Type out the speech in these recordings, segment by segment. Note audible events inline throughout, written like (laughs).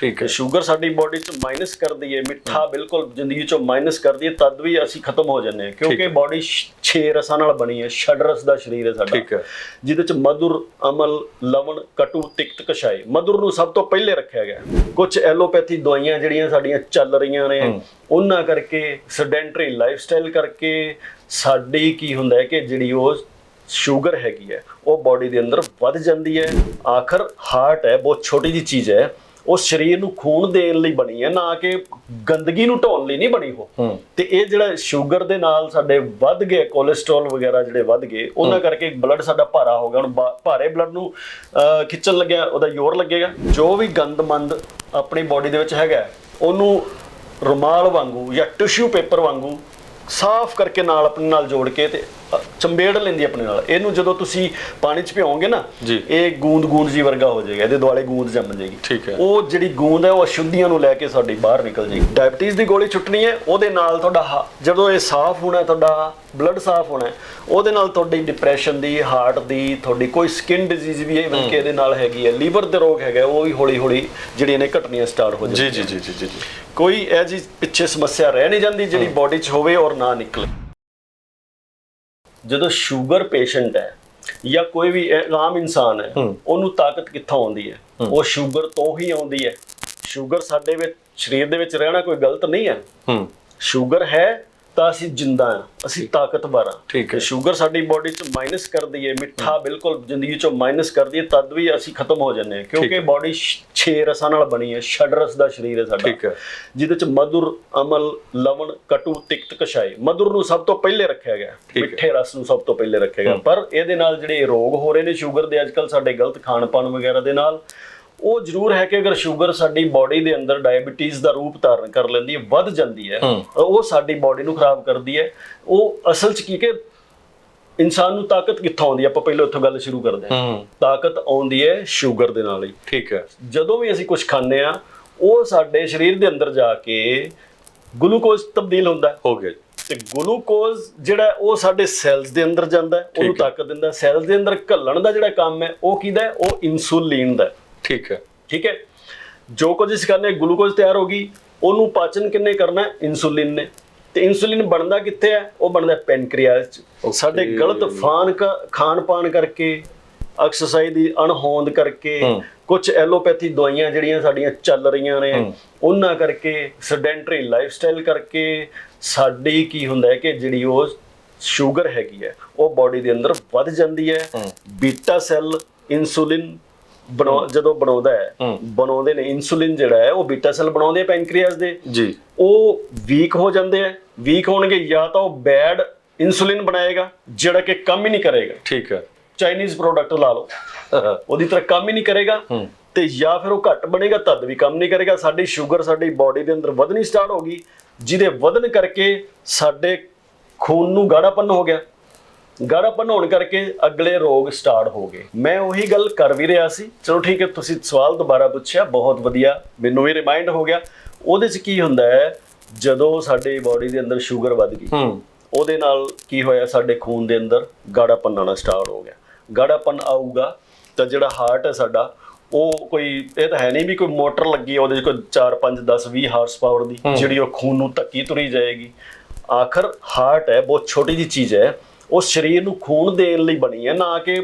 ਠੀਕ ਹੈ। ਸ਼ੂਗਰ ਸਾਡੀ ਬਾਡੀ ਚ ਮਾਈਨਸ ਕਰਦੀ ਹੈ ਮਿੱਠਾ ਬਿਲਕੁਲ ਜ਼ਿੰਦਗੀ ਚੋਂ ਮਾਈਨਸ ਕਰਦੀ ਹੈ ਤਦ ਵੀ ਅਸੀਂ ਖਤਮ ਹੋ ਜਾਂਦੇ ਹਾਂ ਕਿਉਂਕਿ ਬਾਡੀ 6 ਰਸਾਂ ਨਾਲ ਬਣੀ ਹੈ ਛੜ ਰਸ ਦਾ ਸਰੀਰ ਹੈ ਸਾਡਾ। ਠੀਕ ਹੈ। ਜਿਹਦੇ ਚ ਮధుਰ ਅਮਲ ਲਵਣ ਕਟੂ ਤਿਕਤ ਕਸ਼ਾਈ ਮధుਰ ਨੂੰ ਸਭ ਤੋਂ ਪਹਿਲੇ ਰੱਖਿਆ ਗਿਆ। ਕੁਝ ਐਲੋਪੈਥੀ ਦਵਾਈਆਂ ਜਿਹੜੀਆਂ ਸਾਡੀਆਂ ਚੱਲ ਰਹੀਆਂ ਨੇ ਉਹਨਾਂ ਕਰਕੇ ਸੈਡੈਂਟਰੀ ਲਾਈਫਸਟਾਈਲ ਕਰਕੇ ਸਾਡੀ ਕੀ ਹੁੰਦਾ ਹੈ ਕਿ ਜਿਹੜੀ ਉਹ ਸ਼ੂਗਰ ਹੈਗੀ ਹੈ ਉਹ ਬਾਡੀ ਦੇ ਅੰਦਰ ਵੱਧ ਜਾਂਦੀ ਹੈ। ਆਖਰ ਹਾਰਟ ਹੈ ਬਹੁਤ ਛੋਟੀ ਜੀ ਚੀਜ਼ ਹੈ। ਉਹ ਸਰੀਰ ਨੂੰ ਖੂਨ ਦੇਣ ਲਈ ਬਣੀ ਹੈ ਨਾ ਕਿ ਗੰਦਗੀ ਨੂੰ ਢੋਣ ਲਈ ਨਹੀਂ ਬਣੀ ਉਹ। ਤੇ ਇਹ ਜਿਹੜਾ ਸ਼ੂਗਰ ਦੇ ਨਾਲ ਸਾਡੇ ਵੱਧ ਗਏ ਕੋਲੇਸਟ੍ਰੋਲ ਵਗੈਰਾ ਜਿਹੜੇ ਵੱਧ ਗਏ ਉਹਨਾਂ ਕਰਕੇ ਬਲੱਡ ਸਾਡਾ ਭਾਰਾ ਹੋ ਗਿਆ। ਹੁਣ ਭਾਰੇ ਬਲੱਡ ਨੂੰ ਖਿੱਚਣ ਲੱਗਿਆ ਉਹਦਾ ਜ਼ੋਰ ਲੱਗੇਗਾ। ਜੋ ਵੀ ਗੰਦਮੰਦ ਆਪਣੀ ਬਾਡੀ ਦੇ ਵਿੱਚ ਹੈਗਾ ਉਹਨੂੰ ਰੁਮਾਲ ਵਾਂਗੂ ਜਾਂ ਟਿਸ਼ੂ ਪੇਪਰ ਵਾਂਗੂ ਸਾਫ਼ ਕਰਕੇ ਨਾਲ ਆਪਣੇ ਨਾਲ ਜੋੜ ਕੇ ਤੇ ਚੰਬੇੜ ਲੈਂਦੀ ਆਪਣੇ ਨਾਲ। ਇਹਨੂੰ ਜਦੋਂ ਤੁਸੀਂ ਪਾਣੀ 'ਚ ਭਿਓਗੇ ਨਾ। ਇਹ ਗੂੰਦ ਗੂੰਦ ਜੀ ਵਰਗਾ ਹੋ ਜਾਏਗਾ ਇਹਦੇ ਦੁਆਲੇ ਗੂੰਦ ਜੰਮ ਜਾਏਗੀ। ਠੀਕ ਹੈ। ਉਹ ਜਿਹੜੀ ਗੂੰਦ ਹੈ ਉਹ ਅਸ਼ੁੱਧੀਆਂ ਨੂੰ ਲੈ ਕੇ ਸਾਡੀ ਬਾਹਰ ਨਿਕਲ ਜਾਏਗੀ। ਡਾਇਬੀਟੀਜ਼ ਦੀ ਗੋਲੀ ਛੁੱਟਣੀ ਹੈ ਉਹਦੇ ਨਾਲ ਤੁਹਾਡਾ ਜਦੋਂ ਇਹ ਸਾਫ਼ ਹੋਣਾ ਤੁਹਾਡਾ ਬਲੱਡ ਸਾਫ਼ ਹੋਣਾ ਉਹਦੇ ਨਾਲ ਤੁਹਾਡੀ ਡਿਪਰੈਸ਼ਨ ਦੀ ਹਾਰਟ ਦੀ ਤੁਹਾਡੀ ਕੋਈ ਸਕਿਨ ਡਿਜ਼ੀਜ਼ ਵੀ ਹੈ ਬਲਕਿ ਇਹਦੇ ਨਾਲ ਹੈਗੀ ਹੈ ਲੀਵਰ ਦੇ ਰੋਗ ਹੈਗਾ ਉਹ ਵੀ ਹੌਲੀ ਹੌਲੀ ਜਿਹੜੀਆਂ ਨੇ ਘਟਣੀਆਂ ਸਟਾਰਟ ਹੋ ਜਾਂਦੀਆਂ ਜੀ ਜੀ ਜੀ ਜੀ ਜੀ। ਕੋਈ ਇਹ ਜੀ ਪਿੱਛੇ ਸਮੱਸਿਆ ਰਹਿ ਨਹੀਂ ਜਾਂਦੀ ਜਿਹੜੀ ਬਾਡੀ 'ਚ ਹੋਵੇ ਔਰ ਨਾ ਨਿਕਲੇ। ਜਦੋਂ ਸ਼ੂਗਰ ਪੇਸ਼ੈਂਟ ਹੈ ਜਾਂ ਕੋਈ ਵੀ ਆਮ ਇਨਸਾਨ ਹੈ। ਉਹਨੂੰ ਤਾਕਤ ਕਿੱਥੋਂ ਆਉਂਦੀ ਹੈ। ਉਹ ਸ਼ੂਗਰ ਤੋਂ ਹੀ ਆਉਂਦੀ ਹੈ। ਸ਼ੂਗਰ ਸਾਡੇ ਵਿੱਚ ਸਰੀਰ ਦੇ ਵਿੱਚ ਰਹਿਣਾ ਕੋਈ ਗਲਤ ਨਹੀਂ ਹੈ। ਹੂੰ। ਸ਼ੂਗਰ ਹੈ ਤਾਂ ਅਸੀਂ ਜਿੰਦਾ ਹਾਂ ਅਸੀਂ ਤਾਕਤਵਰ ਹਾਂ। ਠੀਕ ਹੈ। ਸ਼ੂਗਰ ਸਾਡੀ ਬਾਡੀ ਚ ਮਾਈਨਸ ਕਰਦੀ ਹੈ ਮਿੱਠਾ ਬਿਲਕੁਲ ਜ਼ਿੰਦਗੀ ਚੋਂ ਮਾਈਨਸ ਕਰਦੀ ਹੈ ਤਦ ਵੀ ਅਸੀਂ ਖਤਮ ਹੋ ਜਾਂਦੇ ਹਾਂ ਕਿਉਂਕਿ ਬਾਡੀ 6 ਰਸਾਂ ਨਾਲ ਬਣੀ ਹੈ ਛੜ ਰਸ ਦਾ ਸਰੀਰ ਹੈ ਸਾਡਾ। ਠੀਕ ਹੈ। ਜਿਹਦੇ ਚ ਮధుਰ ਅਮਲ ਲਵਣ ਕਟੂ ਤਿਕਤ ਕਸ਼ਾਈ ਮధుਰ ਨੂੰ ਸਭ ਤੋਂ ਪਹਿਲੇ ਰੱਖਿਆ ਗਿਆ। ਮਿੱਠੇ ਰਸ ਨੂੰ ਸਭ ਤੋਂ ਪਹਿਲੇ ਰੱਖਿਆ ਗਿਆ। ਪਰ ਇਹਦੇ ਨਾਲ ਜਿਹੜੇ ਰੋਗ ਹੋ ਰਹੇ ਨੇ ਸ਼ੂਗਰ ਦੇ ਅੱਜਕੱਲ ਸਾਡੇ ਗਲਤ ਖਾਣ-ਪਾਣ ਵਗੈਰਾ ਦੇ ਨਾਲ ਉਹ ਜ਼ਰੂਰ ਹੈ ਕਿ ਅਗਰ ਸ਼ੂਗਰ ਸਾਡੀ ਬਾਡੀ ਦੇ ਅੰਦਰ ਡਾਇਬੀਟੀਜ਼ ਦਾ ਰੂਪ ਧਾਰਨ ਕਰ ਲੈਂਦੀ ਹੈ ਵੱਧ ਜਾਂਦੀ ਹੈ। ਉਹ ਸਾਡੀ ਬਾਡੀ ਨੂੰ ਖਰਾਬ ਕਰਦੀ ਹੈ ਉਹ ਅਸਲ 'ਚ ਕੀ ਕਿ ਇਨਸਾਨ ਨੂੰ ਤਾਕਤ ਕਿੱਥੋਂ ਆਉਂਦੀ ਹੈ ਆਪਾਂ ਪਹਿਲਾਂ ਉੱਥੋਂ ਗੱਲ ਸ਼ੁਰੂ ਕਰਦੇ ਹਾਂ ਤਾਕਤ ਆਉਂਦੀ ਹੈ ਸ਼ੂਗਰ ਦੇ ਨਾਲ ਹੀ ਠੀਕ ਹੈ ਜਦੋਂ ਵੀ ਅਸੀਂ ਕੁਝ ਖਾਂਦੇ ਆ ਉਹ ਸਾਡੇ ਸਰੀਰ ਦੇ ਅੰਦਰ ਜਾ ਕੇ ਗਲੂਕੋਜ਼ ਤਬਦੀਲ ਹੁੰਦਾ ਹੈ ਗਿਆ। ਤੇ ਗਲੂਕੋਜ਼ ਜਿਹੜਾ ਉਹ ਸਾਡੇ ਸੈਲਸ ਦੇ ਅੰਦਰ ਜਾਂਦਾ ਉਹਨੂੰ। ਤਾਕਤ ਦਿੰਦਾ ਸੈਲਸ ਦੇ ਅੰਦਰ ਘੱਲਣ ਦਾ ਜਿਹੜਾ ਕੰਮ ਹੈ ਉਹ ਕਿਹਦਾ? ਉਹ ਇਨਸੂਲਿਨ ਦਾ। ਠੀਕ ਹੈ ਠੀਕ ਹੈ ਜੋ ਕੁਝ ਅਸੀਂ ਕਰਨੇ ਗਲੂਕੋਜ਼ ਤਿਆਰ ਹੋ ਗਈ ਉਹਨੂੰ ਪਾਚਨ ਕਿੰਨੇ ਕਰਨਾ ਹੈ? ਇਨਸੂਲਿਨ ਨੇ ਤੇ ਇਨਸੂਲਿਨ ਬਣਦਾ ਕਿੱਥੇ ਹੈ ਉਹ ਬਣਦਾ ਪੈਨਕ੍ਰੀਆਸ ਚ ਸਾਡੇ ਗਲਤ ਫਾਨ ਖਾਣ ਪਾਣ ਕਰਕੇ ਐਕਸਰਸਾਈਜ਼ ਦੀ ਅਣਹੋਂਦ ਕਰਕੇ। ਕੁਝ ਐਲੋਪੈਥੀ ਦਵਾਈਆਂ ਜਿਹੜੀਆਂ ਸਾਡੀਆਂ ਚੱਲ ਰਹੀਆਂ ਨੇ। ਉਹਨਾਂ ਕਰਕੇ ਸੈਡੈਂਟਰੀ ਲਾਈਫਸਟਾਈਲ ਕਰਕੇ ਸਾਡੀ ਕੀ ਹੁੰਦਾ ਹੈ ਕਿ ਜਿਹੜੀ ਉਹ ਸ਼ੂਗਰ ਹੈਗੀ ਹੈ ਉਹ ਬਾਡੀ ਦੇ ਅੰਦਰ ਵੱਧ ਜਾਂਦੀ ਹੂੰ। ਬੀਟਾ ਸੈੱਲ ਇਨਸੂਲਿਨ ਬਣਾਉ ਜਦੋਂ ਬਣਾਉਂਦਾ ਹੈ। ਬਣਾਉਂਦੇ ਨੇ ਇਨਸੂਲਿਨ ਜਿਹੜਾ ਹੈ ਉਹ ਬੀਟਾ ਸੈੱਲ ਬਣਾਉਂਦੇ ਆ ਪੈਨਕ੍ਰੀਆਸ ਦੇ। ਜੀ। ਉਹ ਵੀਕ ਹੋ ਜਾਂਦੇ ਆ ਵੀਕ ਹੋਣਗੇ ਜਾਂ ਤਾਂ ਉਹ ਬੈਡ ਇਨਸੂਲਿਨ ਬਣਾਏਗਾ ਜਿਹੜਾ ਕਿ ਕੰਮ ਹੀ ਨਹੀਂ ਕਰੇਗਾ। ਠੀਕ ਹੈ। ਚਾਈਨੀਜ਼ ਪ੍ਰੋਡਕਟ ਲਾ ਲਓ। (laughs) ਉਹਦੀ ਤਰ੍ਹਾਂ ਕੰਮ ਹੀ ਨਹੀਂ ਕਰੇਗਾ। ਤੇ ਜਾਂ ਫਿਰ ਉਹ ਘੱਟ ਬਣੇਗਾ ਤਦ ਵੀ ਕੰਮ ਨਹੀਂ ਕਰੇਗਾ। ਸਾਡੀ ਸ਼ੂਗਰ ਸਾਡੀ ਬਾਡੀ ਦੇ ਅੰਦਰ ਵਧਣੀ ਸਟਾਰਟ ਹੋ ਗਈ ਜਿਹਦੇ ਵਧਣ ਕਰਕੇ ਸਾਡੇ ਖੂਨ ਨੂੰ ਗਾੜਾਪਨ ਹੋ ਗਿਆ। ਗਾੜਾਪਨ ਹੋਣ ਕਰਕੇ ਅਗਲੇ ਰੋਗ ਸਟਾਰਟ ਹੋ ਗਏ। ਮੈਂ ਉਹੀ ਗੱਲ ਕਰ ਵੀ ਰਿਹਾ ਸੀ। ਚਲੋ ਠੀਕ ਹੈ ਤੁਸੀਂ ਸਵਾਲ ਦੁਬਾਰਾ ਪੁੱਛਿਆ ਬਹੁਤ ਵਧੀਆ। ਮੈਨੂੰ ਵੀ ਰਿਮਾਈਂਡ ਹੋ ਗਿਆ। ਉਹਦੇ 'ਚ ਕੀ ਹੁੰਦਾ ਹੈ ਜਦੋਂ ਸਾਡੀ ਬਾਡੀ ਦੇ ਅੰਦਰ ਸ਼ੂਗਰ ਵੱਧ ਗਈ ਉਹਦੇ ਨਾਲ ਕੀ ਹੋਇਆ? ਸਾਡੇ ਖੂਨ ਦੇ ਅੰਦਰ ਗਾੜਾਪਨ ਆਉਣਾ ਸਟਾਰਟ ਹੋ ਗਿਆ। ਗਾੜਾਪਨ ਆਊਗਾ ਤਾਂ ਜਿਹੜਾ ਹਾਰਟ ਹੈ ਸਾਡਾ ਉਹ ਕੋਈ ਇਹ ਤਾਂ ਹੈ ਨਹੀਂ ਵੀ ਕੋਈ ਮੋਟਰ ਲੱਗੀ ਉਹਦੇ 'ਚ ਕੋਈ 4 5 10 20 ਹਾਰਸ ਪਾਵਰ ਦੀ ਜਿਹੜੀ ਉਹ ਖੂਨ ਨੂੰ ਧੱਕੀ ਤੁਰੀ ਜਾਏਗੀ। ਆਖਰ ਹਾਰਟ ਹੈ ਬਹੁਤ ਛੋਟੀ ਜੀ ਚੀਜ਼ ਹੈ। ਉਹ ਸਰੀਰ ਨੂੰ ਖੂਨ ਦੇਣ ਲਈ ਬਣੀ ਹੈ ਨਾ ਕਿ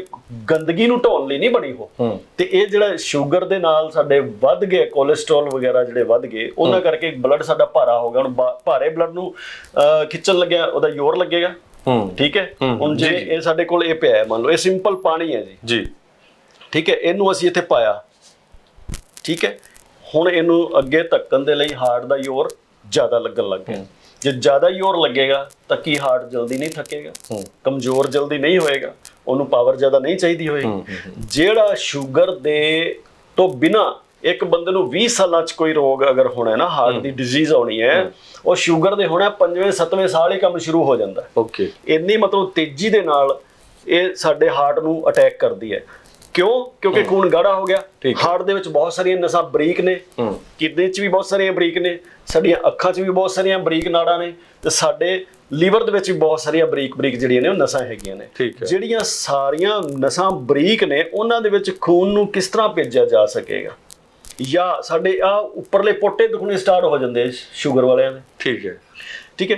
ਗੰਦਗੀ ਨੂੰ ਢੋਣ ਲਈ ਨਹੀਂ ਬਣੀ ਉਹ। ਹੂੰ। ਤੇ ਇਹ ਜਿਹੜਾ ਸ਼ੂਗਰ ਦੇ ਨਾਲ ਸਾਡੇ ਵੱਧ ਗਏ ਕੋਲੇਸਟ੍ਰੋਲ ਵਗੈਰਾ ਜਿਹੜੇ ਵੱਧ ਗਏ ਉਹਨਾਂ ਕਰਕੇ ਬਲੱਡ ਸਾਡਾ ਭਾਰਾ ਹੋ ਗਿਆ। ਹੁਣ ਭਾਰੇ ਬਲੱਡ ਨੂੰ ਖਿੱਚਣ ਲੱਗਿਆ ਉਹਦਾ ਜ਼ੋਰ ਲੱਗੇਗਾ। ਹੂੰ। ਠੀਕ ਹੈ? ਹੂੰ, ਹੁਣ ਜੇ ਇਹ ਸਾਡੇ ਕੋਲ ਇਹ ਪਿਆ ਹੈ ਮੰਨ ਲਓ ਇਹ ਸਿੰਪਲ ਪਾਣੀ ਹੈ ਜੀ। ਜੀ। ਠੀਕ ਹੈ? ਇਹਨੂੰ ਅਸੀਂ ਇੱਥੇ ਪਾਇਆ। ਠੀਕ ਹੈ? ਹੁਣ ਇਹਨੂੰ ਅੱਗੇ ਧੱਕਣ ਦੇ ਲਈ ਹਾਰਟ ਦਾ ਜ਼ੋਰ ਜ਼ਿਆਦਾ ਲੱਗਣ ਲੱਗ ਗਿਆ। ਜੇ ਜ਼ਿਆਦਾ ਜ਼ੋਰ ਲੱਗੇਗਾ ਤਾਂ ਕੀ ਹਾਰਟ ਜਲਦੀ ਨਹੀਂ ਥੱਕੇਗਾ? ਕਮਜ਼ੋਰ ਜਲਦੀ ਨਹੀਂ ਹੋਏਗਾ। ਉਹਨੂੰ ਪਾਵਰ ਜ਼ਿਆਦਾ ਨਹੀਂ ਚਾਹੀਦੀ ਹੋਏਗੀ। ਜਿਹੜਾ ਸ਼ੂਗਰ ਦੇ ਤੋਂ ਬਿਨਾ ਇੱਕ ਬੰਦੇ ਨੂੰ 20 ਸਾਲਾਂ ਚ ਕੋਈ ਰੋਗ ਅਗਰ ਹੋਣਾ ਹੈ ਨਾ ਹਾਰਟ ਦੀ ਡਿਜ਼ੀਜ਼ ਆਉਣੀ ਹੈ ਉਹ ਸ਼ੂਗਰ ਦੇ ਹੋਣਾ ਪੰਜਵੇਂ ਸੱਤਵੇਂ ਸਾਲ ਹੀ ਕੰਮ ਸ਼ੁਰੂ ਹੋ ਜਾਂਦਾ ਓਕੇ। ਇੰਨੀ ਮਤਲਬ ਤੇਜ਼ੀ ਦੇ ਨਾਲ ਇਹ ਸਾਡੇ ਹਾਰਟ ਨੂੰ ਅਟੈਕ ਕਰਦੀ ਹੈ। ਕਿਉਂ? ਕਿਉਂਕਿ ਖੂਨ ਗਾੜਾ ਹੋ ਗਿਆ। ਹਾਰਟ ਦੇ ਵਿੱਚ ਬਹੁਤ ਸਾਰੀਆਂ ਨਸਾਂ ਬਰੀਕ ਨੇ। ਕਿਡਨੀ 'ਚ ਵੀ ਬਹੁਤ ਸਾਰੀਆਂ ਬਰੀਕ ਨੇ। ਸਾਡੀਆਂ ਅੱਖਾਂ 'ਚ ਵੀ ਬਹੁਤ ਸਾਰੀਆਂ ਬਰੀਕ ਨਾੜਾਂ ਨੇ। ਤੇ ਸਾਡੇ ਲੀਵਰ ਦੇ ਵਿੱਚ ਵੀ ਬਹੁਤ ਸਾਰੀਆਂ ਬਰੀਕ ਬਰੀਕ ਜਿਹੜੀਆਂ ਨੇ ਉਹ ਨਸਾਂ ਹੈਗੀਆਂ ਨੇ। ਜਿਹੜੀਆਂ ਸਾਰੀਆਂ ਨਸਾਂ ਬਰੀਕ ਨੇ ਉਹਨਾਂ ਦੇ ਵਿੱਚ ਖੂਨ ਨੂੰ ਕਿਸ ਤਰ੍ਹਾਂ ਭੇਜਿਆ ਜਾ ਸਕੇਗਾ? ਜਾਂ ਸਾਡੇ ਆ ਉੱਪਰਲੇ ਪੋਟੇ ਦੁਖਣੇ ਸਟਾਰਟ ਹੋ ਜਾਂਦੇ ਸ਼ੂਗਰ ਵਾਲਿਆਂ ਦੇ। ਠੀਕ ਹੈ। ਠੀਕ ਹੈ।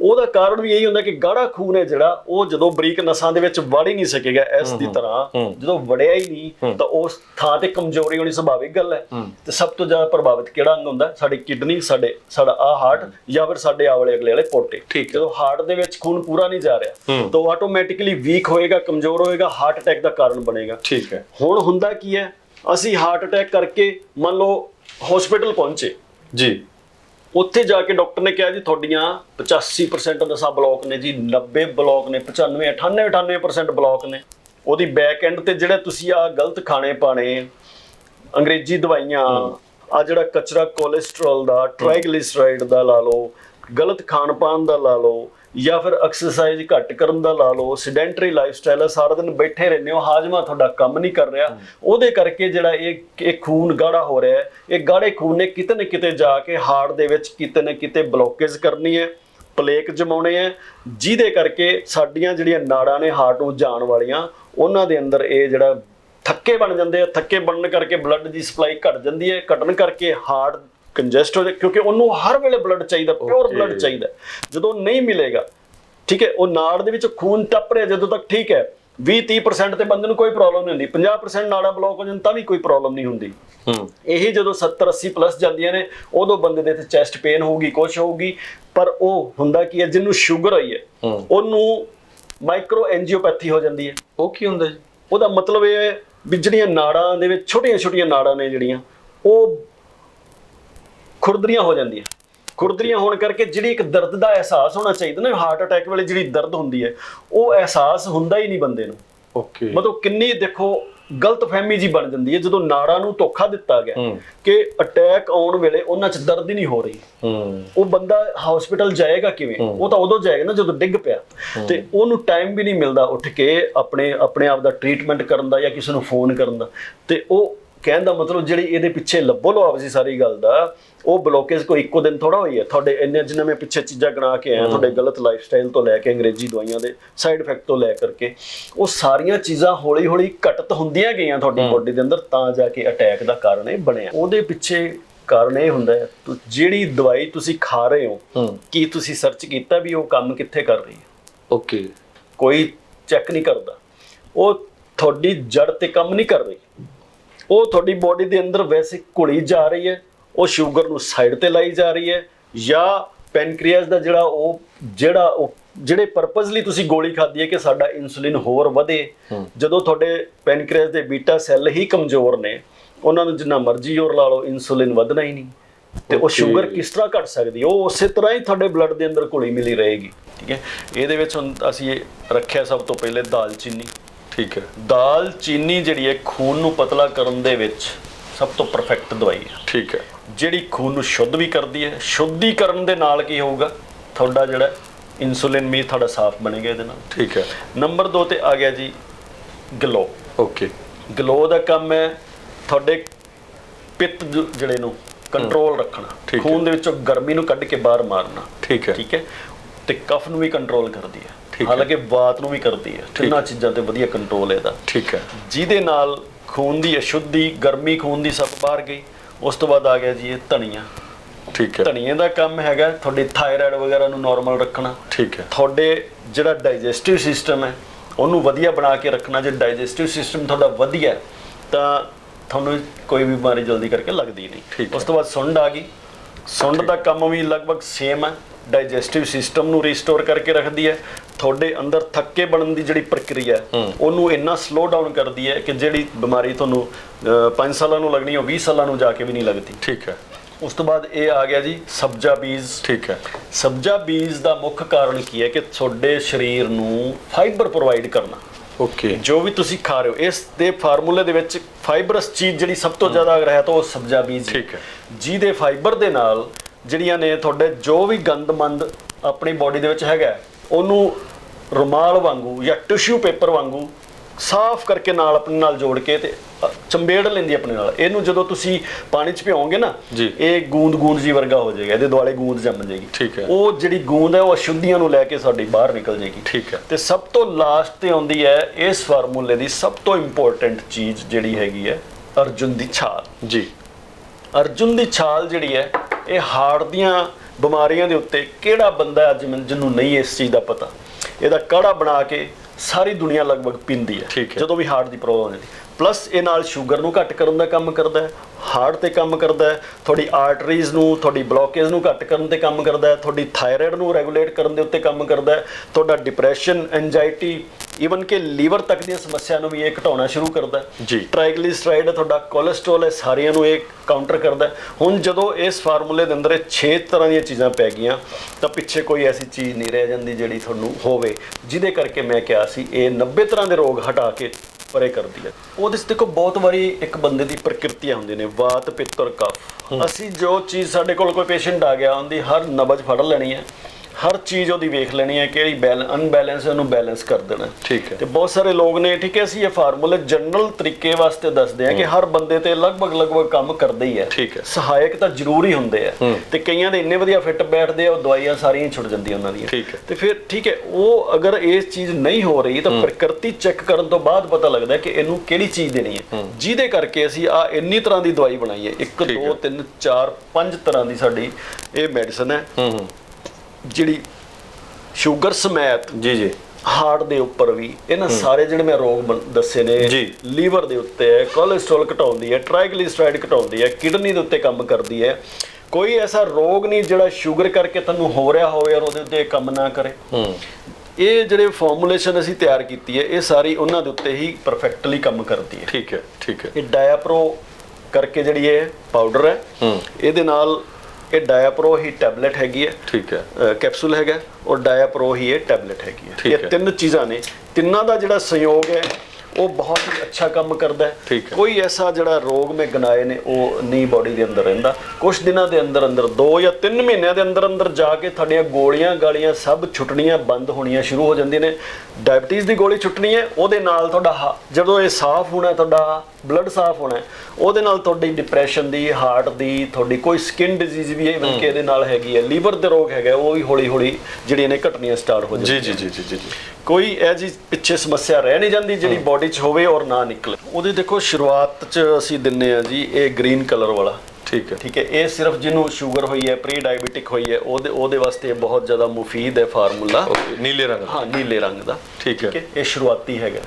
ਉਹਦਾ ਕਾਰਨ ਵੀ ਇਹੀ ਹੁੰਦਾ ਕਿ ਗਾੜਾ ਖੂਨ ਹੈ ਜਿਹੜਾ ਉਹ ਜਦੋਂ ਬਰੀਕ ਨਸਾਂ ਦੇ ਵਿੱਚ ਵੜ ਹੀ ਨਹੀਂ ਸਕੇਗਾ ਇਸ ਦੀ ਤਰ੍ਹਾਂ ਜਦੋਂ ਵੜਿਆ ਹੀ ਨਹੀਂ ਤਾਂ ਉਸ ਥਾਂ ਤੇ ਕਮਜ਼ੋਰੀ ਹੋਣੀ ਸੁਭਾਵਿਕ ਗੱਲ ਹੈ। ਤੇ ਸਭ ਤੋਂ ਜ਼ਿਆਦਾ ਪ੍ਰਭਾਵਿਤ ਕਿਹੜਾ ਅੰਗ ਹੁੰਦਾ? ਸਾਡੀ ਕਿਡਨੀ ਸਾਡੇ ਸਾਡਾ ਆ ਹਾਰਟ ਜਾਂ ਫਿਰ ਸਾਡੇ ਆਵਲੇ ਅਗਲੇ ਵਾਲੇ ਪੋਟੇ। ਜਦੋਂ ਹਾਰਟ ਦੇ ਵਿੱਚ ਖੂਨ ਪੂਰਾ ਨਹੀਂ ਜਾ ਰਿਹਾ ਤਾਂ ਉਹ ਆਟੋਮੈਟਿਕਲੀ ਵੀਕ ਹੋਏਗਾ ਕਮਜ਼ੋਰ ਹੋਏਗਾ ਹਾਰਟ ਅਟੈਕ ਦਾ ਕਾਰਨ ਬਣੇਗਾ। ਠੀਕ ਹੈ। ਹੁਣ ਹੁੰਦਾ ਕੀ ਹੈ? ਅਸੀਂ ਹਾਰਟ ਅਟੈਕ ਕਰਕੇ ਮੰਨ ਲਓ ਹਸਪੀਟਲ ਪਹੁੰਚੇ। ਜੀ। ਉੱਥੇ ਜਾ ਕੇ ਡਾਕਟਰ ਨੇ ਕਿਹਾ ਜੀ ਤੁਹਾਡੀਆਂ 85% ਨਸਾਂ ਬਲੌਕ ਨੇ ਜੀ 90 ਬਲੌਕ ਨੇ 95 98 98% ਬਲੌਕ ਨੇ। ਉਹਦੀ ਬੈਕ ਐਂਡ ਤੇ ਜਿਹੜਾ ਤੁਸੀਂ ਆ ਗਲਤ ਖਾਣੇ ਪਾਣੇ ਅੰਗਰੇਜ਼ੀ ਦਵਾਈਆਂ ਆ ਜਿਹੜਾ ਕਚਰਾ ਕੋਲੇਸਟ੍ਰੋਲ ਦਾ ਟ੍ਰਾਈਗਲਿਸਰਾਈਡ ਦਾ ਲਾ ਲਓ ਗਲਤ ਖਾਣ ਪਾਣ ਦਾ ਲਾ ਲਓ ਜਾਂ ਫਿਰ ਐਕਸਰਸਾਈਜ਼ ਘੱਟ ਕਰਨ ਦਾ ਲਾ ਲਓ ਸੈਡੈਂਟਰੀ ਲਾਈਫਸਟਾਈਲ ਹੈ ਸਾਰਾ ਦਿਨ ਬੈਠੇ ਰਹਿੰਦੇ ਹੋ ਹਾਜ਼ਮਾ ਤੁਹਾਡਾ ਕੰਮ ਨਹੀਂ ਕਰ ਰਿਹਾ। ਉਹਦੇ ਕਰਕੇ ਜਿਹੜਾ ਇਹ ਇਹ ਖੂਨ ਗਾੜਾ ਹੋ ਰਿਹਾ ਹੈ। ਇਹ ਗਾੜੇ ਖੂਨ ਨੇ ਕਿਤੇ ਨਾ ਕਿਤੇ ਜਾ ਕੇ ਹਾਰਟ ਦੇ ਵਿੱਚ ਕਿਤੇ ਨਾ ਕਿਤੇ ਬਲੋਕੇਜ ਕਰਨੀ ਹੈ ਪਲੇਕ ਜਮਾਉਣੇ ਹੈ ਜਿਹਦੇ ਕਰਕੇ ਸਾਡੀਆਂ ਜਿਹੜੀਆਂ ਨਾੜਾਂ ਨੇ ਹਾਰਟ ਨੂੰ ਜਾਣ ਵਾਲੀਆਂ ਉਹਨਾਂ ਦੇ ਅੰਦਰ ਇਹ ਜਿਹੜਾ ਥੱਕੇ ਬਣ ਜਾਂਦੇ ਆ। ਥੱਕੇ ਬਣਨ ਕਰਕੇ ਬਲੱਡ ਦੀ ਸਪਲਾਈ ਘਟ ਜਾਂਦੀ ਹੈ ਘਟਣ ਕਰਕੇ ਹਾਰਟ ਕੰਜੈਸਟ ਹੋ ਜਾ ਕਿਉਂਕਿ ਉਹਨੂੰ ਹਰ ਵੇਲੇ ਬਲੱਡ ਚਾਹੀਦਾ ਪਿਓਰ. ਬਲੱਡ ਚਾਹੀਦਾ। ਜਦੋਂ ਨਹੀਂ ਮਿਲੇਗਾ ਠੀਕ ਹੈ ਉਹ ਨਾੜ ਦੇ ਵਿੱਚ ਖੂਨ ਟੱਪ ਰਿਹਾ ਜਦੋਂ ਤੱਕ ਠੀਕ ਹੈ 20 30% ਤੇ ਬੰਦੇ ਨੂੰ ਕੋਈ ਪ੍ਰੋਬਲਮ ਨਹੀਂ ਹੁੰਦੀ। 50% ਨਾੜਾਂ ਬਲੌਕ ਹੋ ਜਾਣ ਤਾਂ ਵੀ ਕੋਈ ਪ੍ਰੋਬਲਮ ਨਹੀਂ ਹੁੰਦੀ। ਹੂੰ। ਇਹੀ ਜਦੋਂ 70 80 ਪਲੱਸ ਜਾਂਦੀਆਂ ਨੇ ਉਦੋਂ ਬੰਦੇ ਦੇ ਤੇ ਚੈਸਟ ਪੇਨ ਹੋਊਗੀ ਕੁਛ ਹੋਊਗੀ। ਪਰ ਉਹ ਹੁੰਦਾ ਕੀ ਹੈ ਜਿਹਨੂੰ ਸ਼ੂਗਰ ਹੋਈ ਹੈ ਹੂੰ। ਉਹਨੂੰ ਮਾਈਕਰੋ ਐਂਜੀਓਪੈਥੀ ਹੋ ਜਾਂਦੀ ਹੈ। ਉਹ ਕੀ ਹੁੰਦਾ ਜੀ? ਉਹਦਾ ਮਤਲਬ ਇਹ ਹੈ ਵੀ ਜਿਹੜੀਆਂ ਨਾੜਾਂ ਦੇ ਵਿੱਚ ਛੋਟੀਆਂ-ਛੋਟੀਆਂ ਨਾੜਾਂ ਨੇ ਜਿਹੜੀਆਂ ਉਹ ਖੁਰਦਰੀਆਂ ਹੋ ਜਾਂਦੀਆਂ। ਖੁਰਦਰੀਆਂ ਹੋਣ ਕਰਕੇ ਜਿਹੜੀ ਇੱਕ ਦਰਦ ਦਾ ਅਹਿਸਾਸ ਹੋਣਾ ਚਾਹੀਦਾ ਨਾ ਹਾਰਟ ਅਟੈਕ ਵੇਲੇ ਜਿਹੜੀ ਦਰਦ ਹੁੰਦੀ ਹੈ ਉਹ ਅਹਿਸਾਸ ਹੁੰਦਾ ਹੀ ਨਹੀਂ ਬੰਦੇ ਨੂੰ। ਓਕੇ ਮਤਲਬ ਕਿੰਨੀ ਦੇਖੋ ਗਲਤਫਹਿਮੀ ਜੀ ਬਣ ਜਾਂਦੀ ਹੈ ਜਦੋਂ ਨਾੜਾਂ ਨੂੰ ਧੋਖਾ ਦਿੱਤਾ ਗਿਆ। ਕਿ ਅਟੈਕ ਆਉਣ ਵੇਲੇ ਉਹਨਾਂ 'ਚ ਦਰਦ ਹੀ ਨਹੀਂ ਹੋ ਰਹੀ। ਉਹ ਬੰਦਾ ਹਸਪੀਟਲ ਜਾਏਗਾ ਕਿਵੇਂ? ਉਹ ਤਾਂ ਉਦੋਂ ਜਾਏਗਾ ਨਾ ਜਦੋਂ ਡਿੱਗ ਪਿਆ। ਤੇ ਉਹਨੂੰ ਟਾਈਮ ਵੀ ਨਹੀਂ ਮਿਲਦਾ ਉੱਠ ਕੇ ਆਪਣੇ ਆਪਣੇ ਆਪ ਦਾ ਟ੍ਰੀਟਮੈਂਟ ਕਰਨ ਦਾ ਜਾਂ ਕਿਸੇ ਨੂੰ ਫੋਨ ਕਰਨ ਦਾ। ਤੇ ਉਹ ਕਹਿਣ ਦਾ ਮਤਲਬ ਜਿਹੜੀ ਇਹਦੇ ਪਿੱਛੇ ਲੱਭੋ ਲੋ ਸੀ ਸਾਰੀ ਗੱਲ ਦਾ ਉਹ ਬਲੋਕੇਜ ਕੋਈ ਇੱਕੋ ਦਿਨ ਥੋੜਾ ਹੋਈ ਹੈ। ਤੁਹਾਡੇ ਇੰਨੇ ਜਿੰਨੇ ਮੈਂ ਪਿੱਛੇ ਚੀਜ਼ਾਂ ਗਣਾ ਕੇ ਆਇਆ ਤੁਹਾਡੇ ਗਲਤ ਲਾਈਫਸਟਾਈਲ ਤੋਂ ਲੈ ਕੇ ਅੰਗਰੇਜ਼ੀ ਦਵਾਈਆਂ ਦੇ ਸਾਈਡ ਇਫੈਕਟ ਤੋਂ ਲੈ ਕਰਕੇ ਉਹ ਸਾਰੀਆਂ ਚੀਜ਼ਾਂ ਹੌਲੀ ਹੌਲੀ ਘਟਤ ਹੁੰਦੀਆਂ ਗਈਆਂ ਤੁਹਾਡੀ ਬੋਡੀ ਦੇ ਅੰਦਰ ਤਾਂ ਜਾ ਕੇ ਅਟੈਕ ਦਾ ਕਾਰਨ ਇਹ ਬਣਿਆ। ਉਹਦੇ ਪਿੱਛੇ ਕਾਰਨ ਇਹ ਹੁੰਦਾ ਹੈ ਜਿਹੜੀ ਦਵਾਈ ਤੁਸੀਂ ਖਾ ਰਹੇ ਹੂੰ ਕੀ ਤੁਸੀਂ ਸਰਚ ਕੀਤਾ ਵੀ ਉਹ ਕੰਮ ਕਿੱਥੇ ਕਰ ਰਹੀ ਹੈ? ਓਕੇ। ਕੋਈ ਚੈੱਕ ਨਹੀਂ ਕਰਦਾ। ਉਹ ਤੁਹਾਡੀ ਜੜ ਤੇ ਕੰਮ ਨਹੀਂ ਕਰ ਰਹੀ। ਉਹ ਤੁਹਾਡੀ ਬੋਡੀ ਦੇ ਅੰਦਰ ਵੈਸੇ ਘੁਲੀ ਜਾ ਰਹੀ ਹੈ ਉਹ ਸ਼ੂਗਰ ਨੂੰ ਸਾਈਡ ਤੇ ਲਾਈ ਜਾ ਰਹੀ ਹੈ ਜਾਂ ਪੈਨਕ੍ਰੀਅਸ ਦਾ ਜਿਹੜਾ ਉਹ ਜਿਹੜਾ ਉਹ ਜਿਹੜੇ ਪਰਪਸ ਲਈ ਤੁਸੀਂ ਗੋਲੀ ਖਾਧੀ ਹੈ ਕਿ ਸਾਡਾ ਇਨਸੂਲਿਨ ਹੋਰ ਵਧੇ। ਜਦੋਂ ਤੁਹਾਡੇ ਪੈਨਕ੍ਰੀਅਸ ਦੇ ਬੀਟਾ ਸੈੱਲ ਹੀ ਕਮਜ਼ੋਰ ਨੇ ਉਹਨਾਂ ਨੂੰ ਜਿੰਨਾ ਮਰਜ਼ੀ ਜ਼ੋਰ ਲਾ ਲਓ ਇਨਸੂਲਿਨ ਵਧਣਾ ਹੀ ਨਹੀਂ। ਤੇ ਉਹ ਸ਼ੂਗਰ ਕਿਸ ਤਰ੍ਹਾਂ ਘਟ ਸਕਦੀ ਉਹ ਉਸੇ ਤਰ੍ਹਾਂ ਹੀ ਤੁਹਾਡੇ ਬਲੱਡ ਦੇ ਅੰਦਰ ਘੁਲੀ ਮਿਲੀ ਰਹੇਗੀ ਠੀਕ ਹੈ? ਇਹਦੇ ਵਿੱਚ ਅਸੀਂ ਇਹ ਰੱਖਿਆ ਸਭ ਤੋਂ ਪਹਿਲੇ ਦਾਲਚੀਨੀ। ਠੀਕ ਹੈ। ਦਾਲ ਚੀਨੀ ਜਿਹੜੀ ਹੈ ਖੂਨ ਨੂੰ ਪਤਲਾ ਕਰਨ ਦੇ ਵਿੱਚ ਸਭ ਤੋਂ ਪਰਫੈਕਟ ਦਵਾਈ ਹੈ। ਠੀਕ ਹੈ। ਜਿਹੜੀ ਖੂਨ ਨੂੰ ਸ਼ੁੱਧ ਵੀ ਕਰਦੀ ਹੈ। ਸ਼ੁੱਧੀਕਰਨ ਦੇ ਨਾਲ ਕੀ ਹੋਊਗਾ? ਤੁਹਾਡਾ ਜਿਹੜਾ ਇਨਸੂਲਿਨ ਵੀ ਤੁਹਾਡਾ ਸਾਫ਼ ਬਣੇਗਾ ਇਹਦੇ ਨਾਲ। ਠੀਕ ਹੈ। ਨੰਬਰ 2 ਤੇ ਆ ਗਿਆ ਜੀ ਗਲੋ। ਓਕੇ। ਗਲੋ ਦਾ ਕੰਮ ਹੈ ਤੁਹਾਡੇ ਪਿੱਤ ਜਿਹੜੇ ਨੂੰ ਕੰਟਰੋਲ ਰੱਖਣਾ। ਖੂਨ ਦੇ ਵਿੱਚੋਂ ਗਰਮੀ ਨੂੰ ਕੱਢ ਕੇ ਬਾਹਰ ਮਾਰਨਾ। ਠੀਕ ਹੈ। ਠੀਕ ਹੈ। ਤੇ ਕਫ ਨੂੰ ਵੀ ਕੰਟਰੋਲ ਕਰਦੀ ਹੈ। ਠੀਕ ਹੈ। ਹਾਲਾਂਕਿ ਬਾਤ ਨੂੰ ਵੀ ਕਰਦੀ ਹੈ। ਤਿੰਨਾਂ ਚੀਜ਼ਾਂ ਤੇ ਵਧੀਆ ਕੰਟਰੋਲ ਇਹਦਾ। ਠੀਕ ਹੈ। ਜਿਹਦੇ ਨਾਲ ਖੂਨ ਦੀ ਅਸ਼ੁੱਧੀ ਗਰਮੀ ਖੂਨ ਦੀ ਸਭ ਬਾਹਰ ਗਈ ਉਸ ਤੋਂ ਬਾਅਦ ਆ ਗਿਆ ਜੀ ਇਹ ਧਨੀਆ। ਠੀਕ ਹੈ। ਧਨੀਏ ਦਾ ਕੰਮ ਹੈਗਾ ਤੁਹਾਡੇ ਥਾਇਰਾਇਡ ਵਗੈਰਾ ਨੂੰ ਨਾਰਮਲ ਰੱਖਣਾ। ਠੀਕ ਹੈ। ਤੁਹਾਡੇ ਜਿਹੜਾ ਡਾਈਜੈਸਟਿਵ ਸਿਸਟਮ ਹੈ ਉਹਨੂੰ ਵਧੀਆ ਬਣਾ ਕੇ ਰੱਖਣਾ। ਜੇ ਡਾਈਜੈਸਟਿਵ ਸਿਸਟਮ ਤੁਹਾਡਾ ਵਧੀਆ ਹੈ, ਤਾਂ ਤੁਹਾਨੂੰ ਕੋਈ ਵੀ ਬਿਮਾਰੀ ਜਲਦੀ ਕਰਕੇ ਲੱਗਦੀ ਨਹੀਂ। ਹੈ। ਉਸ ਤੋਂ ਬਾਅਦ ਸੁੰਡ ਆ ਗਈ। ਸੁੰਡ ਦਾ ਕੰਮ ਵੀ ਲਗਭਗ ਸੇਮ ਹੈ। ਡਾਈਜੈਸਟਿਵ ਸਿਸਟਮ ਨੂੰ ਰੀਸਟੋਰ ਕਰਕੇ ਰੱਖਦੀ ਹੈ। ਤੁਹਾਡੇ ਅੰਦਰ ਥੱਕੇ ਬਣਨ ਦੀ ਜਿਹੜੀ ਪ੍ਰਕਿਰਿਆ ਹੈ, ਉਹਨੂੰ ਇੰਨਾ ਸਲੋ ਡਾਊਨ ਕਰਦੀ ਹੈ ਕਿ ਜਿਹੜੀ ਬਿਮਾਰੀ ਤੁਹਾਨੂੰ 5 ਸਾਲਾਂ ਨੂੰ ਲੱਗਣੀ ਉਹ 20 ਸਾਲਾਂ ਨੂੰ ਜਾ ਕੇ ਵੀ ਨਹੀਂ ਲੱਗਦੀ। ਠੀਕ ਹੈ। ਉਸ ਤੋਂ ਬਾਅਦ ਇਹ ਆ ਗਿਆ ਜੀ ਸਬਜ਼ਾ ਬੀਜ। ਠੀਕ ਹੈ। ਸਬਜ਼ਾ ਬੀਜ ਦਾ ਮੁੱਖ ਕਾਰਨ ਕੀ ਹੈ ਕਿ ਤੁਹਾਡੇ ਸਰੀਰ ਨੂੰ ਫਾਈਬਰ ਪ੍ਰੋਵਾਈਡ ਕਰਨਾ। ਓਕੇ ਜੋ ਵੀ ਤੁਸੀਂ ਖਾ ਰਹੇ ਹੋ ਇਸ ਦੇ ਫਾਰਮੂਲੇ ਦੇ ਵਿੱਚ ਫਾਈਬਰਸ ਚੀਜ਼ ਜਿਹੜੀ ਸਭ ਤੋਂ ਜ਼ਿਆਦਾ ਅਗਰ ਹੈ ਤਾਂ ਉਹ ਸਬਜ਼ਾ ਬੀਜ ਠੀਕ ਹੈ। ਜਿਹਦੇ ਫਾਈਬਰ ਦੇ ਨਾਲ ਜਿਹੜੀਆਂ ਨੇ ਤੁਹਾਡੇ ਜੋ ਵੀ ਗੰਦਮੰਦ ਆਪਣੀ ਬਾਡੀ ਦੇ ਵਿੱਚ ਹੈਗਾ ਉਹਨੂੰ ਰੁਮਾਲ ਵਾਂਗੂ ਜਾਂ ਟਿਸ਼ੂ ਪੇਪਰ ਵਾਂਗੂ ਸਾਫ਼ ਕਰਕੇ ਨਾਲ ਆਪਣੇ ਨਾਲ ਜੋੜ ਕੇ ਤੇ ਚੰਬੇੜ ਲੈਂਦੀ ਆਪਣੇ ਨਾਲ। ਇਹਨੂੰ ਜਦੋਂ ਤੁਸੀਂ ਪਾਣੀ 'ਚ ਭਿਓਗੇ ਨਾ। ਇਹ ਗੂੰਦ ਗੂੰਦ ਜੀ ਵਰਗਾ ਹੋ ਜਾਏਗਾ ਇਹਦੇ ਦੁਆਲੇ ਗੂੰਦ ਜੰਮ ਜਾਏਗੀ। ਠੀਕ ਹੈ। ਉਹ ਜਿਹੜੀ ਗੂੰਦ ਹੈ ਉਹ ਅਸ਼ੁੱਧੀਆਂ ਨੂੰ ਲੈ ਕੇ ਸਾਡੀ ਬਾਹਰ ਨਿਕਲ ਜਾਏਗੀ। ਠੀਕ ਹੈ। ਤੇ ਸਭ ਤੋਂ ਲਾਸਟ ਤੇ ਆਉਂਦੀ ਹੈ ਇਸ ਫਾਰਮੂਲੇ ਦੀ ਸਭ ਤੋਂ ਇੰਪੋਰਟੈਂਟ ਚੀਜ਼ ਜਿਹੜੀ ਹੈਗੀ ਹੈ ਅਰਜੁਨ ਦੀ ਛਾਲ। ਜੀ। ਅਰਜੁਨ ਦੀ ਛਾਲ ਜਿਹੜੀ ਹੈ ਇਹ ਹਾਰਟ ਦੀਆਂ ਬਿਮਾਰੀਆਂ ਦੇ ਉੱਤੇ ਕਿਹੜਾ ਬੰਦਾ ਅੱਜ ਮੈਨੂੰ ਜਿਹਨੂੰ ਨਹੀਂ ਇਸ ਚੀਜ਼ ਦਾ ਪਤਾ। ਇਹਦਾ ਕਾੜਾ ਬਣਾ ਕੇ ਸਾਰੀ ਦੁਨੀਆ ਲਗਭਗ ਪੀਂਦੀ ਹੈ ਠੀਕ ਹੈ। ਜਦੋਂ ਵੀ ਹਾਰਟ ਦੀ ਪ੍ਰੋਬਲਮ ਹੁੰਦੀ ਪਲੱਸ ਇਹ ਨਾਲ ਸ਼ੂਗਰ ਨੂੰ ਘੱਟ ਕਰਨ ਦਾ ਕੰਮ ਕਰਦਾ ਹੈ ਹਾਰਟ ਤੇ ਕੰਮ ਕਰਦਾ ਹੈ ਤੁਹਾਡੀ ਆਰਟਰੀਜ਼ ਨੂੰ ਤੁਹਾਡੀ ਬਲੋਕੇਜ ਨੂੰ ਘੱਟ ਕਰਨ ਤੇ ਕੰਮ ਕਰਦਾ ਹੈ ਤੁਹਾਡੀ ਥਾਇਰਾਇਡ ਨੂੰ ਰੈਗੂਲੇਟ ਕਰਨ ਦੇ ਉੱਤੇ ਕੰਮ ਕਰਦਾ ਹੈ ਤੁਹਾਡਾ ਡਿਪਰੈਸ਼ਨ ਐਂਜ਼ਾਈਟੀ ਈਵਨ ਕਿ ਲੀਵਰ ਤੱਕ ਦੀਆਂ ਸਮੱਸਿਆ ਨੂੰ ਵੀ ਇਹ ਘਟਾਉਣਾ ਸ਼ੁਰੂ ਕਰਦਾ ਹੈ ਜੀ। ਟ੍ਰਾਈਗਲਿਸਰਾਈਡ ਤੁਹਾਡਾ ਕੋਲੇਸਟ੍ਰੋਲ ਹੈ ਸਾਰਿਆਂ ਨੂੰ ਇਹ ਕਾਊਂਟਰ ਕਰਦਾ। ਹੁਣ ਜਦੋਂ ਇਸ ਫਾਰਮੂਲੇ ਦੇ ਅੰਦਰ ਇਹ 6 ਤਰ੍ਹਾਂ ਦੀਆਂ ਚੀਜ਼ਾਂ ਪੈ ਗਈਆਂ ਤਾਂ ਪਿੱਛੇ ਕੋਈ ਐਸੀ ਚੀਜ਼ ਨਹੀਂ ਰਹਿ ਜਾਂਦੀ ਜਿਹੜੀ ਤੁਹਾਨੂੰ ਹੋਵੇ ਜਿਹਦੇ ਕਰਕੇ ਮੈਂ ਕਿਹਾ ਸੀ ਇਹ 90 ਤਰ੍ਹਾਂ ਦੇ ਰੋਗ ਹਟਾ ਕੇ ਪਰੇ ਕਰਦੀ ਹੈ। ਉਹਦੇ 'ਚ ਦੇਖੋ ਬਹੁਤ ਵਾਰੀ ਇੱਕ ਬੰਦੇ ਦੀ ਪ੍ਰਕਿਰਤੀਆਂ ਹੁੰਦੀਆਂ ਨੇ ਵਾਤ ਪਿੱਤਰ ਕਫ। ਅਸੀਂ ਜੋ ਚੀਜ਼ ਸਾਡੇ ਕੋਲ ਕੋਈ ਪੇਸ਼ੈਂਟ ਆ ਗਿਆ ਉਹਦੀ ਹਰ ਨਬਜ ਫੜ ਲੈਣੀ ਹੈ। ਹਰ ਚੀਜ਼ ਉਹਦੀ ਵੇਖ ਲੈਣੀ ਹੈ ਕਿਹੜੀ ਬੈਲ ਅਨਬੈਲੈਂਸ ਉਹਨੂੰ ਬੈਲੈਂਸ ਕਰ ਦੇਣਾ ਠੀਕ ਹੈ। ਤੇ ਬਹੁਤ ਸਾਰੇ ਲੋਕ ਨੇ ਠੀਕ ਹੈ ਅਸੀਂ ਇਹ ਫਾਰਮੂਲੇ ਜਨਰਲ ਤਰੀਕੇ ਵਾਸਤੇ ਦੱਸਦੇ ਆ ਕਿ ਹਰ ਬੰਦੇ ਤੇ ਲਗਭਗ ਲਗਭਗ ਕੰਮ ਕਰਦੇ ਹੀ ਹੈ। ਠੀਕ ਹੈ। ਸਹਾਇਕ ਤਾਂ ਜ਼ਰੂਰੀ ਹੁੰਦੇ ਆ। ਤੇ ਕਈਆਂ ਦੇ ਇੰਨੇ ਵਧੀਆ ਫਿੱਟ ਬੈਠਦੇ ਆ ਉਹ ਦਵਾਈਆਂ ਸਾਰੀਆਂ ਛੁੱਟ ਜਾਂਦੀਆਂ ਉਹਨਾਂ ਦੀਆਂ। ਠੀਕ ਹੈ। ਤੇ ਫਿਰ ਠੀਕ ਹੈ ਉਹ ਅਗਰ ਇਸ ਚੀਜ਼ ਨਹੀਂ ਹੋ ਰਹੀ ਤਾਂ ਪ੍ਰਕਿਰਤੀ ਚੈੱਕ ਕਰਨ ਤੋਂ ਬਾਅਦ ਪਤਾ ਲੱਗਦਾ ਕਿ ਇਹਨੂੰ ਕਿਹੜੀ ਚੀਜ਼ ਦੇਣੀ ਹੈ। ਜਿਹਦੇ ਕਰਕੇ ਅਸੀਂ ਆ ਇੰਨੀ ਤਰ੍ਹਾਂ ਦੀ ਦਵਾਈ ਬਣਾਈ ਹੈ। 1 ਠੀਕ 2 3 4 5 ਤਰ੍ਹਾਂ ਦੀ ਸਾਡੀ ਇਹ ਮੈਡੀਸਨ ਹੈ। ਹੂੰ ਹੂੰ। ਜਿਹੜੀ ਸ਼ੂਗਰ ਸਮੇਤ ਜੀ ਜੀ। ਹਾਰਟ ਦੇ ਉੱਪਰ ਵੀ ਇਹਨਾਂ ਸਾਰੇ ਜਿਹੜੇ ਮੈਂ ਰੋਗ ਦੱਸੇ ਨੇ। ਲੀਵਰ ਦੇ ਉੱਤੇ ਹੈ ਕੋਲੇਸਟ੍ਰੋਲ ਘਟਾਉਂਦੀ ਹੈ ਟ੍ਰਾਈਗਲਿਸਰਾਈਡ ਘਟਾਉਂਦੀ ਹੈ ਕਿਡਨੀ ਦੇ ਉੱਤੇ ਕੰਮ ਕਰਦੀ ਹੈ। ਕੋਈ ਐਸਾ ਰੋਗ ਨਹੀਂ ਜਿਹੜਾ ਸ਼ੂਗਰ ਕਰਕੇ ਤੁਹਾਨੂੰ ਹੋ ਰਿਹਾ ਹੋਵੇ ਔਰ ਉਹਦੇ ਉੱਤੇ ਕੰਮ ਨਾ ਕਰੇ। ਇਹ ਜਿਹੜੇ ਫਾਰਮੂਲੇਸ਼ਨ ਅਸੀਂ ਤਿਆਰ ਕੀਤੀ ਹੈ ਇਹ ਸਾਰੀ ਉਹਨਾਂ ਦੇ ਉੱਤੇ ਹੀ ਪਰਫੈਕਟਲੀ ਕੰਮ ਕਰਦੀ ਹੈ। ਠੀਕ ਹੈ ਠੀਕ ਹੈ। ਇਹ ਡਾਇਆਪਰੋ ਕਰਕੇ ਜਿਹੜੀ ਇਹ ਪਾਊਡਰ ਹੂੰ। ਇਹਦੇ ਨਾਲ ਇਹ ਡਾਇਆਪਰੋ ਹੀ ਟੈਬਲੇਟ ਹੈਗੀ ਹੈ। ਠੀਕ ਹੈ। ਕੈਪਸੂਲ ਹੈਗਾ ਔਰ ਡਾਇਆਪਰੋ ਹੀ ਇਹ ਟੈਬਲੇਟ ਹੈਗੀ ਹੈ। ਇਹ ਤਿੰਨ ਚੀਜ਼ਾਂ ਨੇ। ਤਿੰਨਾਂ ਦਾ ਜਿਹੜਾ ਸੰਯੋਗ ਹੈ ਉਹ ਬਹੁਤ ਹੀ ਅੱਛਾ ਕੰਮ ਕਰਦਾ ਹੈ। ਕੋਈ ਐਸਾ ਜਿਹੜਾ ਰੋਗ ਮੈਂ ਗਨਾਏ ਨੇ ਉਹ ਨਹੀਂ ਬਾਡੀ ਦੇ ਅੰਦਰ ਰਹਿੰਦਾ। ਕੁਝ ਦਿਨਾਂ ਦੇ ਅੰਦਰ ਅੰਦਰ 2 ਜਾਂ 3 ਮਹੀਨਿਆਂ ਦੇ ਅੰਦਰ ਅੰਦਰ ਜਾ ਕੇ ਤੁਹਾਡੀਆਂ ਗੋਲੀਆਂ ਗਾਲੀਆਂ ਸਭ ਛੁੱਟਣੀਆਂ ਬੰਦ ਹੋਣੀਆਂ ਸ਼ੁਰੂ ਹੋ ਜਾਂਦੀਆਂ ਨੇ। ਡਾਇਬੀਟੀਜ਼ ਦੀ ਗੋਲੀ ਛੁੱਟਣੀ ਹੈ ਉਹਦੇ ਨਾਲ ਤੁਹਾਡਾ ਜਦੋਂ ਇਹ ਸਾਫ਼ ਹੋਣਾ ਤੁਹਾਡਾ ਬਲੱਡ ਸਾਫ਼ ਹੋਣਾ ਉਹਦੇ ਨਾਲ ਤੁਹਾਡੀ ਡਿਪਰੈਸ਼ਨ ਦੀ ਹਾਰਟ ਦੀ ਤੁਹਾਡੀ ਕੋਈ ਸਕਿਨ ਡਿਜ਼ੀਜ਼ ਵੀ ਹੈ ਬਲਕਿ ਇਹਦੇ ਨਾਲ ਹੈਗੀ ਹੈ। ਲੀਵਰ ਦੇ ਰੋਗ ਹੈਗਾ ਉਹ ਵੀ ਹੌਲੀ ਹੌਲੀ ਜਿਹੜੀਆਂ ਨੇ ਘਟਣੀਆਂ ਸਟਾਰਟ ਹੋ ਜਾਂਦੀਆਂ ਜੀ ਜੀ ਜੀ ਜੀ ਜੀ। ਕੋਈ ਇਹ ਜੀ ਪਿੱਛੇ ਸਮੱਸਿਆ ਰਹਿ ਨਹੀਂ ਜਾਂਦੀ ਜਿਹੜੀ ਬਾਡੀ 'ਚ ਹੋਵੇ ਔਰ ਨਾ ਨਿਕਲੇ। ਉਹਦੇ ਦੇਖੋ ਸ਼ੁਰੂਆਤ 'ਚ ਅਸੀਂ ਦਿੰਨੇ ਆ ਜੀ ਇਹ ਗ੍ਰੀਨ ਕਲਰ ਵਾਲਾ। ਠੀਕ ਹੈ। ਠੀਕ ਹੈ ਇਹ ਸਿਰਫ ਜਿਹਨੂੰ ਸ਼ੂਗਰ ਹੋਈ ਹੈ ਪ੍ਰੀ ਡਾਇਬੀਟਿਕ ਹੋਈ ਹੈ ਉਹਦੇ ਉਹਦੇ ਵਾਸਤੇ ਬਹੁਤ ਜ਼ਿਆਦਾ ਮੁਫੀਦ ਹੈ ਫਾਰਮੂਲਾ। ਨੀਲੇ ਰੰਗ ਦਾ। ਹਾਂ ਨੀਲੇ ਰੰਗ ਦਾ। ਠੀਕ ਹੈ। ਇਹ ਸ਼ੁਰੂਆਤੀ ਹੈਗਾ।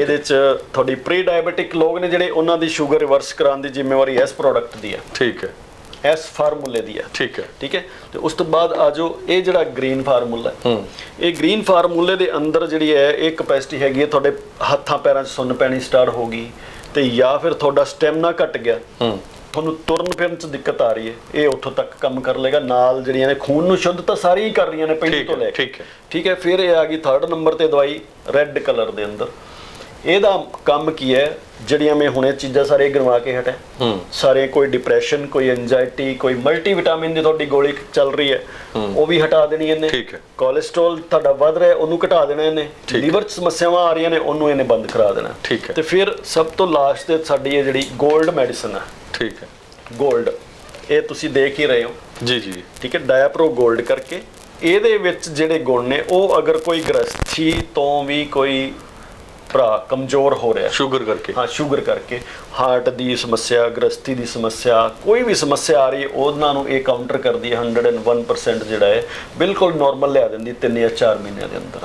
ਇਹਦੇ 'ਚ ਤੁਹਾਡੀ ਪ੍ਰੀ ਡਾਇਬੀਟਿਕ ਲੋਕ ਨੇ ਜਿਹੜੇ ਉਹਨਾਂ ਦੀ ਸ਼ੂਗਰ ਰਿਵਰਸ ਕਰਾਉਣ ਦੀ ਜ਼ਿੰਮੇਵਾਰੀ ਇਸ ਪ੍ਰੋਡਕਟ ਦੀ ਹੈ। ਠੀਕ ਹੈ। ਇਸ ਫਾਰਮੂਲੇ ਦੀ ਹੈ। ਠੀਕ ਹੈ। ਠੀਕ ਹੈ? ਤੇ ਉਸ ਤੋਂ ਬਾਅਦ ਆ ਜੋ ਇਹ ਜਿਹੜਾ ਗ੍ਰੀਨ ਫਾਰਮੂਲਾ ਹੈ। ਹੂੰ। ਇਹ ਗ੍ਰੀਨ ਫਾਰਮੂਲੇ ਦੇ ਅੰਦਰ ਜਿਹੜੀ ਹੈ ਇਹ ਕਪੈਸਿਟੀ ਹੈਗੀ ਹੈ ਤੁਹਾਡੇ ਹੱਥਾਂ ਪੈਰਾਂ 'ਚ ਸੁੰਨ ਪੈਣੀ ਸਟਾਰਟ ਹੋ ਗਈ ਤੇ ਜਾਂ ਫਿਰ ਤੁਹਾਡਾ ਸਟੈਮਨਾ ਘਟ ਗਿਆ। ਹੂੰ। ਤੁਹਾਨੂੰ ਤੁਰਨ ਫਿਰਨ 'ਚ ਦਿੱਕਤ ਆ ਰਹੀ ਹੈ। ਇਹ ਉੱਥੋਂ ਤੱਕ ਕੰਮ ਕਰ ਲੇਗਾ। ਨਾਲ ਜਿਹੜੀਆਂ ਨੇ ਖੂਨ ਨੂੰ ਸ਼ੁੱਧ ਤਾਂ ਸਾਰੀ ਹੀ ਕਰ ਰਹੀਆਂ ਨੇ ਪਹਿਲੀ ਠੀਕ ਤੋਂ ਲੈ ਕੇ। ਠੀਕ ਹੈ। ਠੀਕ ਹੈ? ਫਿਰ ਇਹ ਆ ਗਈ ਥਰਡ ਨੰਬਰ ਤੇ ਦਵਾਈ ਰੈੱਡ ਕਲਰ ਦੇ ਅੰਦਰ। ਇਹਦਾ ਕੰਮ ਕੀ ਹੈ? ਜਿਹੜੀਆਂ ਮੈਂ ਹੁਣੇ ਚੀਜ਼ਾਂ ਸਾਰੇ ਗਿਣਵਾ ਕੇ ਹਟਿਆ ਸਾਰੇ ਕੋਈ ਡਿਪਰੈਸ਼ਨ ਕੋਈ ਐਂਜ਼ਾਇਟੀ ਕੋਈ ਮਲਟੀ ਵਿਟਾਮਿਨ ਦੀ ਤੁਹਾਡੀ ਗੋਲੀ ਚੱਲ ਰਹੀ ਹੈ। ਉਹ ਵੀ ਹਟਾ ਦੇਣੀ ਇਹਨੇ। ਠੀਕ ਹੈ। ਕੋਲੇਸਟ੍ਰੋਲ ਤੁਹਾਡਾ ਵੱਧ ਰਿਹਾ ਉਹਨੂੰ ਘਟਾ ਦੇਣਾ ਇਹਨੇ। ਲੀਵਰ 'ਚ ਸਮੱਸਿਆਵਾਂ ਆ ਰਹੀਆਂ ਨੇ ਉਹਨੂੰ ਇਹਨੇ ਬੰਦ ਕਰਾ ਦੇਣਾ। ਠੀਕ ਹੈ। ਤੇ ਫਿਰ ਸਭ ਤੋਂ ਲਾਸਟ ਤੇ ਸਾਡੀ ਇਹ ਜਿਹੜੀ 골ਡ ਮੈਡੀਸਨ ਆ। ਠੀਕ ਹੈ। 골ਡ ਇਹ ਤੁਸੀਂ ਦੇਖ ਹੀ ਰਹੇ ਹੋ। ਜੀ ਜੀ। ਠੀਕ ਹੈ ਡਾਇਆਪਰੋ 골ਡ ਕਰਕੇ। ਇਹਦੇ ਵਿੱਚ ਜਿਹੜੇ ਗੁਣ ਨੇ ਉਹ ਅਗਰ ਕੋਈ ਗ੍ਰਸਥੀ ਤੋਂ ਵੀ ਕੋਈ ਭਰਾ ਕਮਜ਼ੋਰ ਹੋ ਰਿਹਾ ਸ਼ੂਗਰ ਕਰਕੇ। ਹਾਂ ਸ਼ੂਗਰ ਕਰਕੇ। ਹਾਰਟ ਦੀ ਸਮੱਸਿਆ ਗ੍ਰਸਥੀ ਦੀ ਸਮੱਸਿਆ ਕੋਈ ਵੀ ਸਮੱਸਿਆ ਆ ਰਹੀ ਹੈ ਉਹਨਾਂ ਨੂੰ ਇਹ ਕਾਊਂਟਰ ਕਰਦੀ ਹੈ 101% ਜਿਹੜਾ ਹੈ ਬਿਲਕੁਲ ਨਾਰਮਲ ਲਿਆ ਦਿੰਦੀ 3 ਜਾਂ 4 ਮਹੀਨਿਆਂ ਦੇ ਅੰਦਰ।